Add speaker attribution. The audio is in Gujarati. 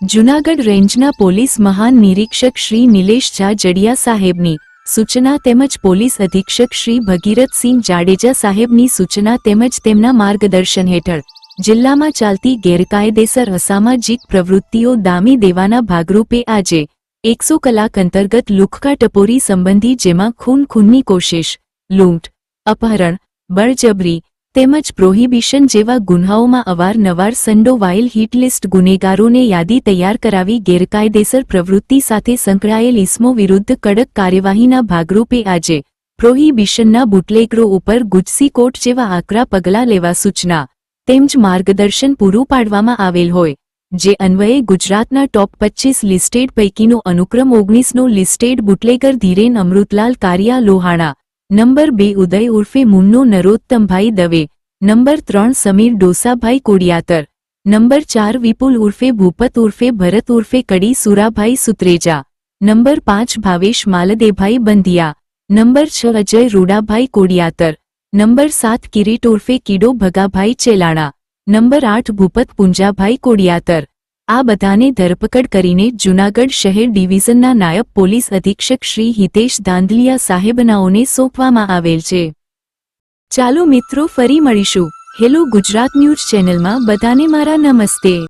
Speaker 1: જૂનાગઢ રેન્જના પોલીસ મહાન નિરીક્ષક શ્રી નિલેશ ઝા જડિયા સાહેબની સૂચના તેમજ પોલીસ અધિક્ષક શ્રી ભગીરથસિંહ જાડેજા સાહેબની સૂચના તેમજ તેમના માર્ગદર્શન હેઠળ જિલ્લામાં ચાલતી ગેરકાયદેસર અસામાજિક પ્રવૃત્તિઓ દામી દેવાના ભાગરૂપે આજે એકસો કલાક અંતર્ગત લુખકા ટપોરી સંબંધી જેમાં ખૂન ખૂનની કોશિશ, લૂંટ, અપહરણ, બળજબરી તેમજ પ્રોહિબિશન જેવા ગુન્હાઓમાં અવારનવાર સંડોવાયેલ હિટલિસ્ટ ગુનેગારોને યાદી તૈયાર કરાવી ગેરકાયદેસર પ્રવૃત્તિ સાથે સંકળાયેલ ઇસમો વિરુદ્ધ કડક કાર્યવાહીના ભાગરૂપે આજે પ્રોહિબિશનના બુટલેગરો ઉપર ગુજસી કોર્ટ જેવા આકરા પગલાં લેવા સૂચના તેમજ માર્ગદર્શન પૂરું પાડવામાં આવેલ હોય, જે અન્વયે ગુજરાતના ટોપ પચ્ચીસ લિસ્ટેડ પૈકીનો અનુક્રમ ઓગણીસનો listed bootlegger Dhiren Amrutlal Kariya Lohana number બે ઉદય ઉર્ફે મુન્નો નરોત્તમભાઈ દવે નંબર ત્રણ સમીર ડોસાભાઈ કોડિયાતર નંબર ચાર વિપુલ ઉર્ફે ભૂપત ઉર્ફે ભરત ઉર્ફે કડી સુરાભાઈ સુત્રેજા નંબર પાંચ ભાવેશ માલદેભાઈ બંધિયા નંબર છ અજય રૂડાભાઈ કોડિયાતર નંબર સાત કિરીટ ઉર્ફે કીડો ભગાભાઈ ચેલાણા નંબર આઠ ભૂપત પુંજાભાઈ કોડિયાતર આ બધાને ધરપકડ કરીને જૂનાગઢ શહેર ડિવિઝનના નાયબ પોલીસ અધિક્ષક શ્રી હિતેશ ધાંધલિયા સાહેબનાઓને સોંપવામાં આવેલ છે. ચાલો મિત્રો ફરી મળીશું. હેલો ગુજરાત ન્યૂઝ ચેનલમાં બધાને મારા નમસ્તે.